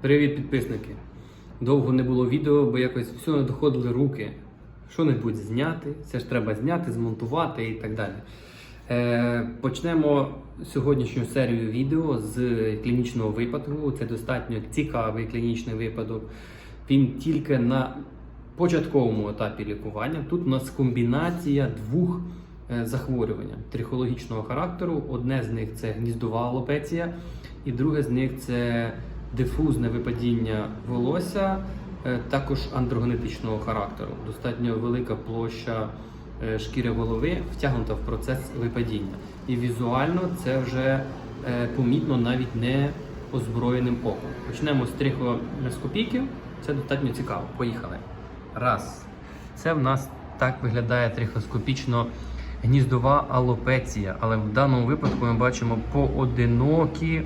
Привіт, підписники! Довго не було відео, бо якось все не доходили руки. Що-небудь зняти, це ж треба зняти, змонтувати і так далі. Е, почнемо сьогоднішню серію відео з клінічного випадку. Це достатньо цікавий клінічний випадок. Він тільки на початковому етапі лікування. Тут у нас комбінація двох е, захворювань трихологічного характеру. Одне з них це гніздова алопеція, і друге з них це дифузне випадіння волосся, е, також андрогенетичного характеру. Достатньо велика площа е, шкіри голови втягнута в процес випадіння. І візуально це вже е, помітно навіть не озброєним оком. Почнемо з трихоскопійки. Це достатньо цікаво. Поїхали. Раз. Це в нас так виглядає трихоскопічно гніздова алопеція, але в даному випадку ми бачимо поодинокі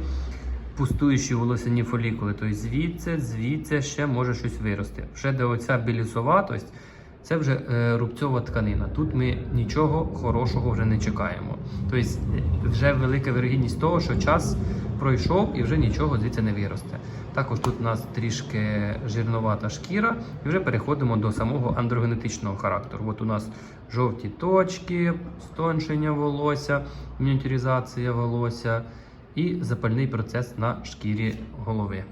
пустуючі волосяні фолікули. Тобто звідси, звідси ще може щось вирости. Вже де оця білісуватость, це вже е, рубцьова тканина. Тут ми нічого хорошого вже не чекаємо. Тобто е, вже велика вірогідність того, що час пройшов і вже нічого звідси не виросте. Також тут у нас трішки жирновата шкіра, і вже переходимо до самого андрогенетичного характеру. От у нас жовті точки, стоншення волосся, мініатюризація волосся і запальний процес на шкірі голови.